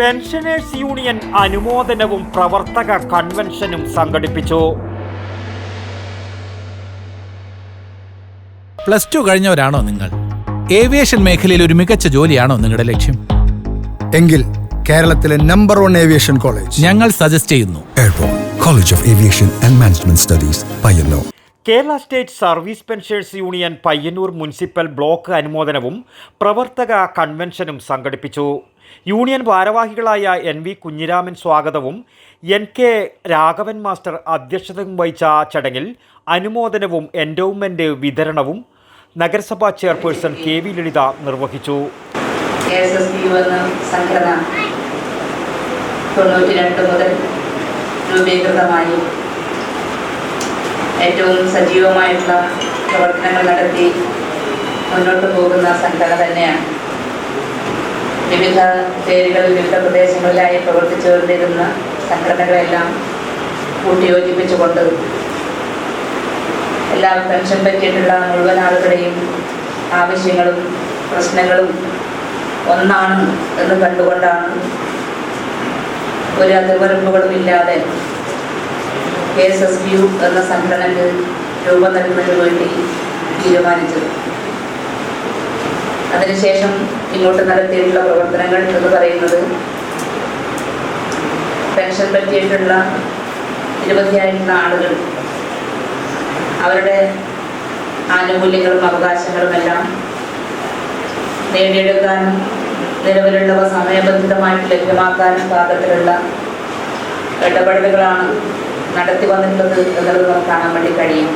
Pensioners union അനുമോദനവും പ്രവർത്തക കൺവെൻഷനും സംഘടിപ്പിച്ചു. പ്ലസ് ടു കഴിഞ്ഞവരാണോ നിങ്ങൾ? ഏവിയേഷൻ മേഖലയിൽ ഒരു മികച്ച ജോലിയാണോ നിങ്ങളുടെ ലക്ഷ്യം? എങ്കിൽ കേരളത്തിലെ നമ്പർ വൺ ഏവിയേഷൻ കോളേജ്. ഞങ്ങൾ സജസ്റ്റ് ചെയ്യുന്നു. Airport. College of Aviation and management studies Payyanur. Kerala state service pensioners union Payyanur municipal block അനുമോദനവും പ്രവർത്തക കൺവെൻഷനും സംഘടിപ്പിച്ചു. യൂണിയൻ ഭാരവാഹികളായ എൻ വി കുഞ്ഞിരാമൻ സ്വാഗതവും എൻ കെ രാഘവൻ മാസ്റ്റർ അധ്യക്ഷതയും വഹിച്ച ചടങ്ങിൽ അനുമോദനവും എൻഡോവ്മെന്റ് വിതരണവും നഗരസഭാ ചെയർപേഴ്സൺ കെ വി ലളിത നിർവഹിച്ചു. രൂപീകൃതമായി ഏറ്റവും സജീവമായിട്ടുള്ള പ്രവർത്തനങ്ങൾ നടത്തി മുന്നോട്ട് പോകുന്ന സംഘടന തന്നെയാണ്. വിവിധ പേരുകളിൽ വിവിധ പ്രദേശങ്ങളിലായി പ്രവർത്തിച്ചു കൊണ്ടിരുന്ന സംഘടനകളെല്ലാം കൂട്ടിയോജിപ്പിച്ചുകൊണ്ട് എല്ലാ പെൻഷൻ പറ്റിയിട്ടുള്ള മുഴുവൻ ആളുകളുടെയും ആവശ്യങ്ങളും പ്രശ്നങ്ങളും ഒന്നാണ് എന്ന് കണ്ടുകൊണ്ടാണ് ഒരു അതിർവരമ്പുകളും ഇല്ലാതെ കെ എസ് എസ് യു എന്ന സംഘടനയ്ക്ക് രൂപം നൽകുന്നതിന് വേണ്ടി തീരുമാനിച്ചത്. അതിനുശേഷം ഇങ്ങോട്ട് നടത്തിയിട്ടുള്ള പ്രവർത്തനങ്ങൾ എന്ന് പറയുന്നത്. പെൻഷൻ പറ്റിയിട്ടുള്ള നിരവധിയായിട്ടുള്ള ആളുകൾ അവരുടെ ആനുകൂല്യങ്ങളും അവകാശങ്ങളും എല്ലാം നേടിയെടുക്കാനും നിലവിലുള്ളവ സമയബന്ധിതമായിട്ട് ലഭ്യമാക്കാനും പാകത്തിലുള്ള ഇടപെടലുകളാണ് നടത്തി വന്നിട്ടുള്ളത് എന്നുള്ളത് നമുക്ക് കാണാൻ വേണ്ടി കഴിയും.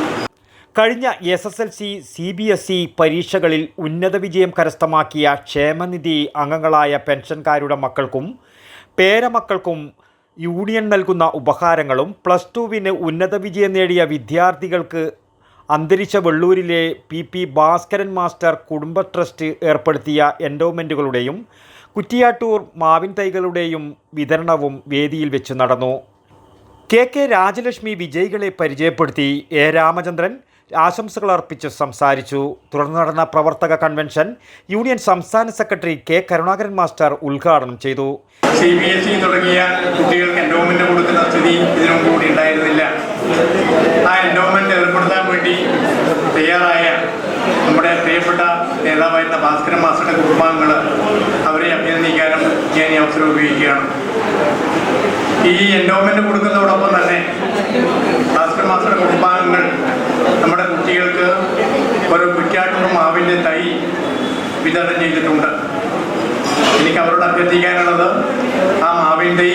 കഴിഞ്ഞ S S L C C B S E പരീക്ഷകളിൽ ഉന്നത വിജയം കരസ്ഥമാക്കിയ ക്ഷേമനിധി അംഗങ്ങളായ പെൻഷൻകാരുടെ മക്കൾക്കും പേരമക്കൾക്കും യൂണിയൻ നൽകുന്ന ഉപഹാരങ്ങളും പ്ലസ് ടുവിന് ഉന്നത വിജയം നേടിയ വിദ്യാർത്ഥികൾക്ക് അന്തരിച്ച വെള്ളൂരിലെ പി പി ഭാസ്കരൻ മാസ്റ്റർ കുടുംബ ട്രസ്റ്റ് ഏർപ്പെടുത്തിയ എൻഡോമെന്റുകളുടെയും കുറ്റിയാട്ടൂർ മാവിൻ തൈകളുടെയും വിതരണവും വേദിയിൽ വെച്ച് നടന്നു. കെ കെ രാജലക്ഷ്മി വിജയികളെ പരിചയപ്പെടുത്തി എ രാമചന്ദ്രൻ ആശംസകൾ അർപ്പിച്ച് സംസാരിച്ചു. തുടർന്ന് നടന്ന പ്രവർത്തക കൺവെൻഷൻ യൂണിയൻ സംസ്ഥാന സെക്രട്ടറി കെ കരുണാകരൻ മാസ്റ്റർ ഉദ്ഘാടനം ചെയ്തു. സി ബി എസ് ഇ തുടങ്ങിയ കുട്ടികൾക്ക് എൻഡോമെന്റ് കൊടുക്കുന്ന സ്ഥിതി ഇതിനു കൂടി ഉണ്ടായിരുന്നില്ല. ആ എൻഡോമെന്റ് ഏർപ്പെടുത്താൻ വേണ്ടി തയ്യാറായ നമ്മുടെ പ്രിയപ്പെട്ട നേതാവായിരുന്ന ഭാസ്കരൻ മാസ്റ്ററുടെ കുടുംബാംഗങ്ങൾ അവരെ അഭിനന്ദിക്കാനും ഞാൻ ഈ അവസരം ഉപയോഗിക്കുകയാണ്. ഈ എൻഡോമെന്റ് കൊടുക്കുന്നതോടൊപ്പം തന്നെ ഭാസ്കർ മാസ്റ്റർ കുടുംബാംഗങ്ങൾ നമ്മുടെ കുട്ടികൾക്ക് ഒരു കുറ്റിയാട്ടൂർ മാവിന്റെ തൈ വിതരണം ചെയ്തിട്ടുണ്ട്. എനിക്ക് അവരോട് അഭ്യർത്ഥിക്കാനുള്ളത് ആ മാവിന്റെ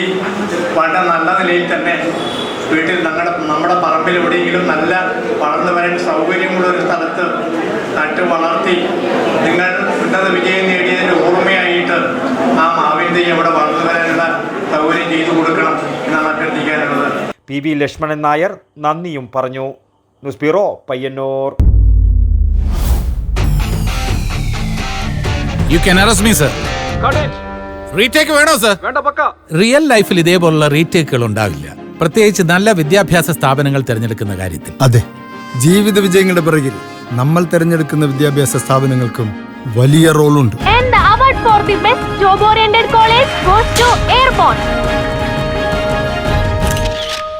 വളരെ നല്ല നിലയിൽ തന്നെ വീട്ടിൽ ഞങ്ങളുടെ നമ്മുടെ പറമ്പിൽ എവിടെയെങ്കിലും നല്ല വളർന്നു വരാൻ സൗകര്യമുള്ള ഒരു സ്ഥലത്ത് നട്ട് വളർത്തി നിങ്ങൾ ഉന്നത വിജയം നേടിയതിന്റെ ഓർമ്മയായിട്ട് ആ മാവിൻ തൈ അവിടെ വളർന്നു വരാനുള്ള സൗകര്യം ചെയ്തു കൊടുക്കണം എന്നാണ് അഭ്യർത്ഥിക്കാനുള്ളത് പി വി ലക്ഷ്മണൻ നായർ നന്ദിയും പറഞ്ഞു. News bureau Payyanur. You can arrest me sir retake വേണോ സർ റിയൽ ലൈഫിൽ ഇതേപോലുള്ള റീടേക്കുകൾ ഉണ്ടാവില്ല. പ്രത്യേകിച്ച് നല്ല വിദ്യാഭ്യാസ സ്ഥാപനങ്ങൾ തിരഞ്ഞെടുക്കുന്ന കാര്യത്തിൽ. അതെ. ജീവിത വിജയങ്ങളുടെ പിറകിൽ നമ്മൾ തിരഞ്ഞെടുക്കുന്ന വിദ്യാഭ്യാസ സ്ഥാപനങ്ങൾക്കും വലിയ റോളുണ്ട്. And the award for the best job oriented college goes to Airborne.